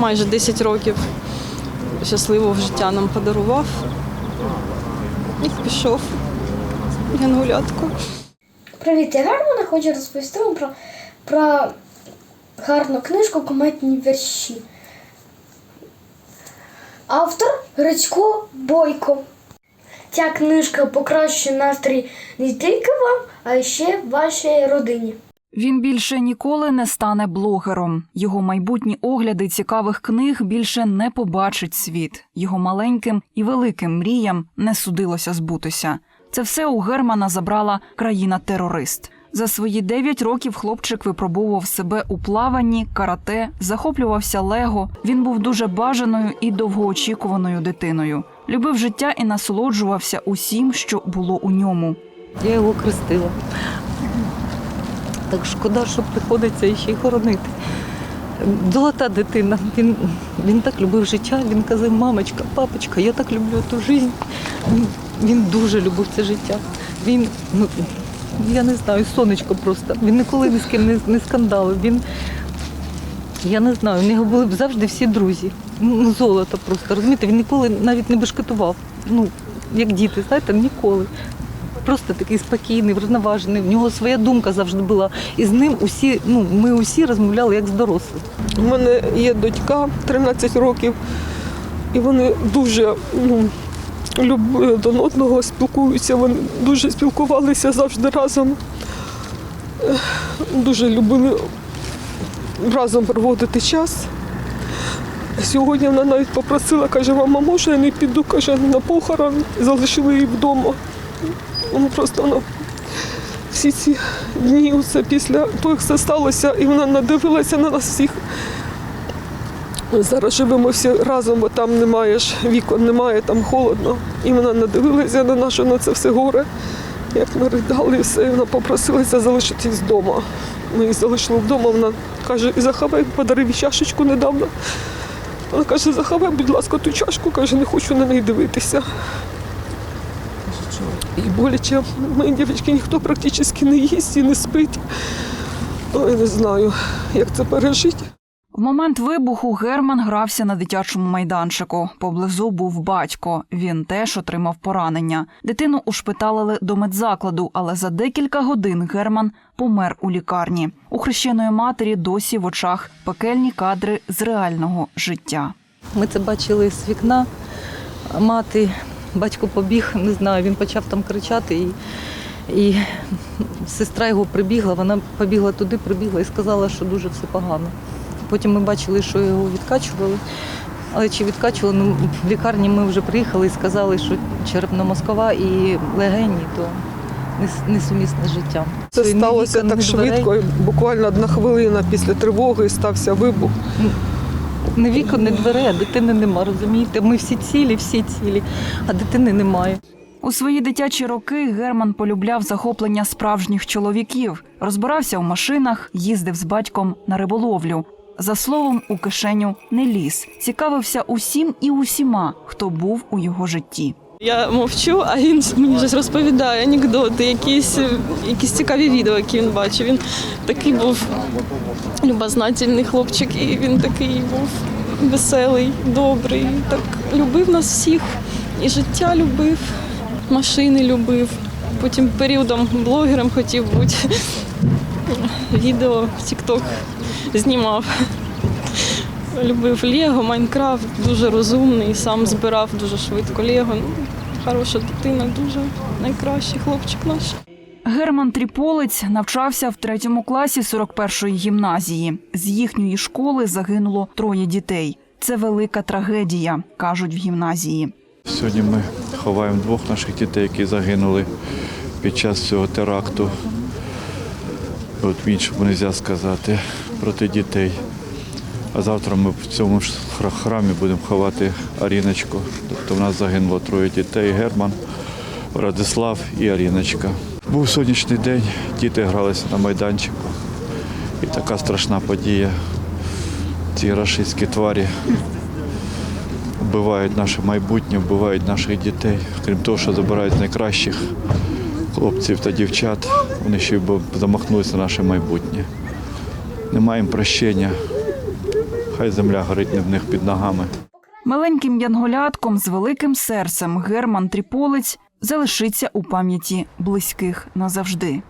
майже 10 років щасливого життя нам подарував. І пішов янгулятко. Привіт, я Германа хочу розповісти вам про, про гарну книжку Кометні вірші. Автор Грицько Бойко. Ця книжка покращує настрій не тільки вам, а ще вашій родині. Він більше ніколи не стане блогером. Його майбутні огляди цікавих книг більше не побачить світ. Його маленьким і великим мріям не судилося збутися. Це все у Германа забрала країна-терорист. За свої дев'ять років хлопчик випробовував себе у плаванні, карате, захоплювався лего. Він був дуже бажаною і довгоочікуваною дитиною. Любив життя і насолоджувався усім, що було у ньому. Я його хрестила. Так шкода, що приходиться ще й хоронити. Золота дитина. Він, він так любив життя. Він казав, мамочка, папочка, я так люблю ту життя. Він, дуже любив це життя. Він, ну, я не знаю, сонечко просто. Він ніколи ні з ким не, не скандалив. Він, я не знаю, у нього були б завжди всі друзі. Ну, золото просто. Розумієте, він ніколи навіть не бешкетував. Ну, як діти, знаєте, ніколи. Просто такий спокійний, врівноважений. В нього своя думка завжди була. І з ним усі, ну, ми усі розмовляли як з дорослими. У мене є дочка 13 років, і вони дуже ну, люб- один одного спілкуються. Вони дуже спілкувалися завжди разом. Дуже любили разом проводити час. Сьогодні вона навіть попросила, каже, мама, може я не піду каже, на похорон, залишили її вдома. Ну, просто вона всі ці дні, оце після того, як це сталося, і вона надивилася на нас всіх. Ми зараз живемо всі разом, бо там немає ж вікон, немає, там холодно. І вона надивилася на наше на це все горе. Як ми ридали, все, і вона попросилася залишитись вдома. Ми її залишили вдома, вона каже, і захавай, подарив чашечку недавно. Вона каже, захавай, будь ласка, ту чашку, каже, не хочу на неї дивитися. І боляче, мої дівчатки ніхто практично не їсть і не спить. Ой, не знаю, як це пережити. В момент вибуху Герман грався на дитячому майданчику. Поблизу був батько. Він теж отримав поранення. Дитину ушпиталили до медзакладу, але за декілька годин Герман помер у лікарні. У хрещеної матері досі в очах пекельні кадри з реального життя. Ми це бачили з вікна. Мати, батько побіг, не знаю, він почав там кричати, і, і сестра його прибігла, вона побігла туди, прибігла і сказала, що дуже все погано. Потім ми бачили, що його відкачували. Але чи відкачували, ну, в лікарні ми вже приїхали і сказали, що черепно-мозкова і легені, то несумісне з життям. Це сталося так швидко. Буквально одна хвилина після тривоги стався вибух. Ні вікон, не дверей, а дитини нема, розумієте? Ми всі цілі, всі цілі, а дитини немає. У свої дитячі роки Герман полюбляв захоплення справжніх чоловіків, розбирався в машинах, їздив з батьком на риболовлю. За словом, у кишеню не ліз, цікавився усім і усіма, хто був у його житті. Я мовчу, а він мені щось розповідає, анекдоти, якісь, якісь цікаві відео, які він бачив. Він такий був любознательний хлопчик, і він такий був веселий, добрий. Так любив нас всіх. І життя любив, машини любив. Потім періодом блогером хотів бути. Відео в TikTok знімав. Любив Лего, Майнкрафт, дуже розумний, сам збирав дуже швидко Лего. Ну, хороша дитина, дуже найкращий хлопчик наш. Герман Тріполець навчався в третьому класі 41-ї гімназії. З їхньої школи загинуло троє дітей. Це велика трагедія, кажуть в гімназії. Сьогодні ми ховаємо двох наших дітей, які загинули під час цього теракту. От в іншому не можна сказати проти дітей. А завтра ми в цьому ж храмі будемо ховати Аріночку. Тобто в нас загинуло троє дітей: Герман, Радислав і Аріночка. Був сонячний день, діти гралися на майданчику. І така страшна подія. Ці рашистські тварі вбивають наше майбутнє, вбивають наших дітей. Крім того, що забирають найкращих хлопців та дівчат, вони ще й замахнулися на наше майбутнє. Немає їм прощення. Хай земля горить не в них під ногами. Маленьким янголятком з великим серцем Герман Тріполець залишиться у пам'яті близьких назавжди.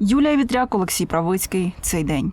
Юлія Вітряк, Олексій Правицький. Цей день.